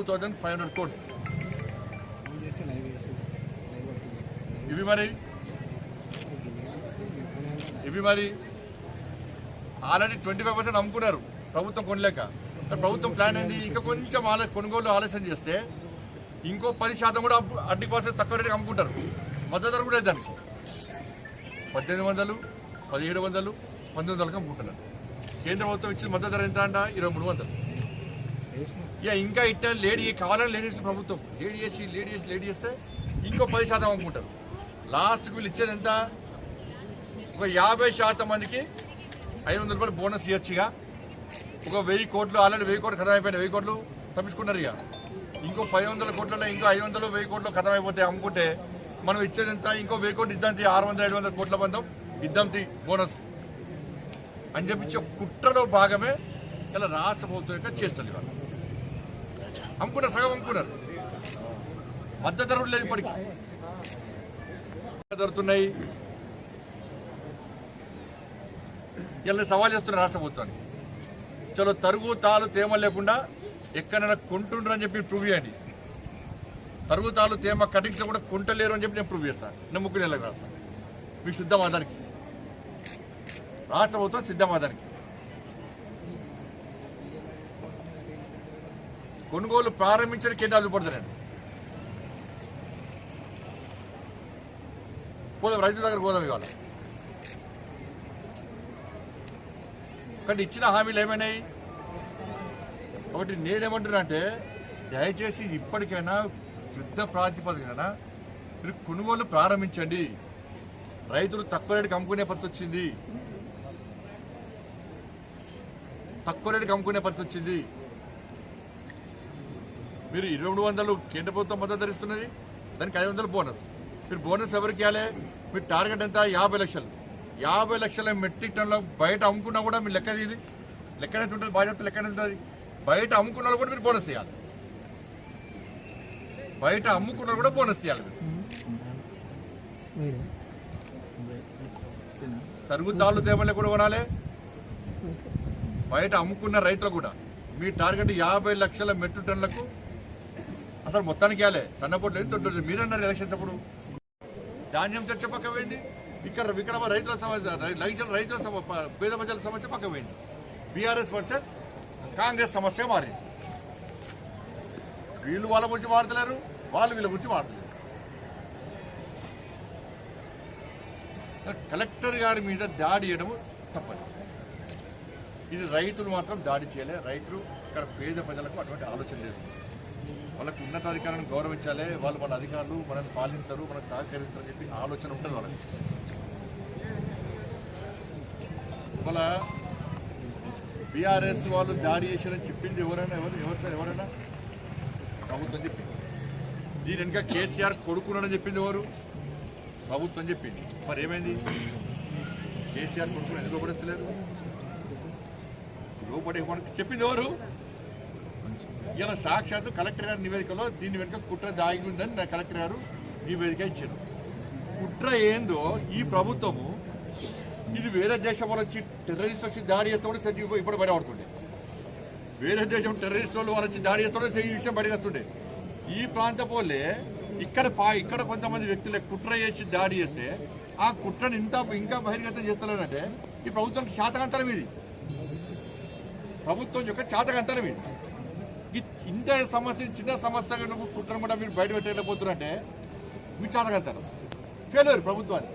Two thousand five hundred course ఇవి మరి? ఇవి మరి? ఆల్రెడీ ట్వంటీ ఫైవ్ పర్సెంట్ అమ్ముకున్నారు. ప్రభుత్వం కొనలేక. ప్రభుత్వం ప్లాన్ అయింది ఇంకా కొంచెం ఆలస్ కొనుగోలు ఆలస్యం చేస్తే ఇంకో పది శాతం కూడా అడ్డి పర్సెంట్ తక్కువ రేటుకి అమ్ముకుంటారు. మద్దతు ధర కూడా లేదు దానికి. పద్దెనిమిది వందలు పదిహేడు వందలు పంతొమ్మిది వందలకు అమ్ముకుంటున్నారు. కేంద్ర ప్రభుత్వం ఇచ్చిన మద్దతు ధర ఎంత అంట? ఇరవై మూడు వందలు. ఇక ఇంకా ఇట్లా లేడీ కావాలని లేడీ చేసిన ప్రభుత్వం. లేడీ చేసి లేడీ చేసి లేడీ చేస్తే ఇంకో పది శాతం అమ్ముకుంటారు. లాస్ట్కి వీళ్ళు ఇచ్చేది ఎంత? ఒక యాభై శాతం మందికి ఐదు వందల రూపాయలు బోనస్ ఇవ్వచ్చుగా ఒక వెయ్యి కోట్లు ఆల్రెడీ వెయ్యి కోట్లు ఖతం అయిపోయినాయి. వెయ్యి కోట్లు తప్పించుకున్నారు ఇక. ఇంకో పది వందల కోట్లలో ఇంకో ఐదు వందలు వెయ్యి కోట్లు ఖతం అయిపోతే అమ్ముకుంటే మనం ఇచ్చేది ఎంత? ఇంకో వెయ్యి కోట్లు ఇద్దాం తీ ఆరు వందల ఏడు వందల కోట్ల బంధం ఇద్దాం తీ బోనస్. అని చెప్పించి కుట్రలో భాగమే ఇలా రాష్ట్ర ప్రభుత్వం యొక్క చేస్తుంది వాళ్ళు అమ్ముకున్నారు సగం అమ్ముకున్నారు మద్దతు ధరలు లేదు ఇప్పటికి దొరుకుతున్నాయి ఇలా సవాల్ చేస్తున్నారు రాష్ట్ర ప్రభుత్వాన్ని చలో తరుగు తాలు తేమ లేకుండా ఎక్కడైనా కొంటుండ్రు అని చెప్పి ప్రూవ్ చేయండి తరుగు తాలు తేమ కటింగ్స్ కూడా కొంటలేరు అని చెప్పి నేను ప్రూవ్ చేస్తాను నేను ముక్కు నెలకు రాస్తాను మీకు సిద్ధమాదానికి రాష్ట్ర ప్రభుత్వం సిద్ధమాదానికి కొనుగోలు ప్రారంభించడం కేంద్రాలు పడుతున్నాయండి పోదాం రైతుల దగ్గర పోదాం ఇవాళ. కానీ ఇచ్చిన హామీలు ఏమైనాయి? కాబట్టి నేనేమంటున్నా అంటే దయచేసి ఇప్పటికైనా యుద్ధ ప్రాతిపదికన మీరు కొనుగోలు ప్రారంభించండి. రైతులు తక్కువ రేటుకి అమ్ముకునే పరిస్థితి వచ్చింది. తక్కువ రేటుకి అమ్ముకునే పరిస్థితి వచ్చింది. మీరు ఇరవై వందలు కేంద్ర ప్రభుత్వం మద్దతు ధరిస్తున్నది దానికి ఐదు వందలు బోనస్. మీరు బోనస్ ఎవరికి ఇవ్వాలి? మీ టార్గెట్ ఎంత? యాభై లక్షలు. యాభై లక్షల మెట్రిక్ టన్నుల బయట అమ్ముకున్నా కూడా మీరు లెక్క తీయండి. లెక్కనైతే ఉంటుంది బాధ్యత లెక్క ఉంటుంది. బయట అమ్ముకున్న వాళ్ళు కూడా మీరు బోనస్ ఇవ్వాలి. బయట అమ్ముకున్న వాళ్ళు కూడా బోనస్ ఇవ్వాలి తరుగు తాళ్ళు తేమలే కూడా కొనాలి. బయట అమ్ముకున్న రైతులు కూడా మీ టార్గెట్ యాభై లక్షల మెట్రిక్ టన్నులకు అసలు మొత్తానికి ఇవ్వాలి. సన్నపోట్లు ఎంత ఉంటుంది మీరన్నారు ఎలక్షన్స్ అప్పుడు. ధాన్యం చర్చ పక్క పోయింది ఇక్కడ ఇక్కడ రైతుల సమస్య రైతుల రైతుల పేద ప్రజల సమస్య పక్క పోయింది బీఆర్ఎస్ వర్సెస్ కాంగ్రెస్ సమస్య మారింది. వీళ్ళు వాళ్ళ గురించి మాడతలేరు వాళ్ళు వీళ్ళ గురించి మాడతలేరు కలెక్టర్ గారి మీద దాడి చేయడం తప్పదు. ఇది రైతులు మాత్రం దాడి చేయలే. రైతులు ఇక్కడ పేద ప్రజలకు అటువంటి ఆలోచన లేదు. వాళ్ళకు ఉన్నతాధికారులను గౌరవించాలి వాళ్ళు మన అధికారులు మనల్ని పాలిస్తారు మనకు సహకరిస్తారు చెప్పి ఆలోచన ఉంటుంది వాళ్ళకి. వాళ్ళ బీఆర్ఎస్ వాళ్ళు దాడి చేశారని చెప్పింది ఎవరైనా? ఎవరు? ఎవరు సార్? ఎవరైనా? ప్రభుత్వం చెప్పింది. దీని వెనుక కేసీఆర్ కొడుకున్నాడని చెప్పింది ఎవరు? ప్రభుత్వం చెప్పింది. మరి ఏమైంది? కేసీఆర్ కొడుకుని ఎందుకు లోపడేస్తలేరు? లోపడే చెప్పింది ఎవరు? ఇలా సాక్షాత్తు కలెక్టర్ గారి నివేదికలో దీని వెనుక కుట్ర దాగి ఉందని నా కలెక్టర్ గారు నివేదిక ఇచ్చారు. కుట్ర ఏందో ఈ ప్రభుత్వము ఇది వేరే దేశం వాళ్ళు వచ్చి టెర్రరిస్ట్ వచ్చి దాడి చేస్తే కూడా ఇప్పుడు బయటపడుతుండే వేరే దేశం టెర్రరిస్ట్ వాళ్ళు వాళ్ళు వచ్చి దాడి చేస్తే ఈ విషయం బయటకొస్తుండే ఈ ప్రాంతం పోలే ఇక్కడ పా ఇక్కడ కొంతమంది వ్యక్తులే కుట్ర చేసి దాడి చేస్తే ఆ కుట్రను ఇంత ఇంకా బహిర్గతం చేస్తున్నారంటే ఈ ప్రభుత్వం శాతకంతరం ఇది. ప్రభుత్వం యొక్క శాతకంతరం ఇది. ఇంత సమస్య చిన్న సమస్యగా నువ్వు కుట్రను కూడా మీరు బయట పెట్టలేకపోతున్నారంటే మీరు చదగలుగుతారు ఫెయిల్యూర్ ప్రభుత్వాన్ని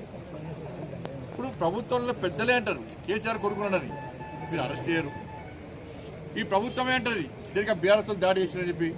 ఇప్పుడు ప్రభుత్వంలో పెద్దలే అంటారు. కేసీఆర్ కొడుకున్నారని మీరు అరెస్ట్ చేయరు. ఈ ప్రభుత్వమే అంటది. దీనికి బీఆర్ఎస్ దాడి చేసిన చెప్పి.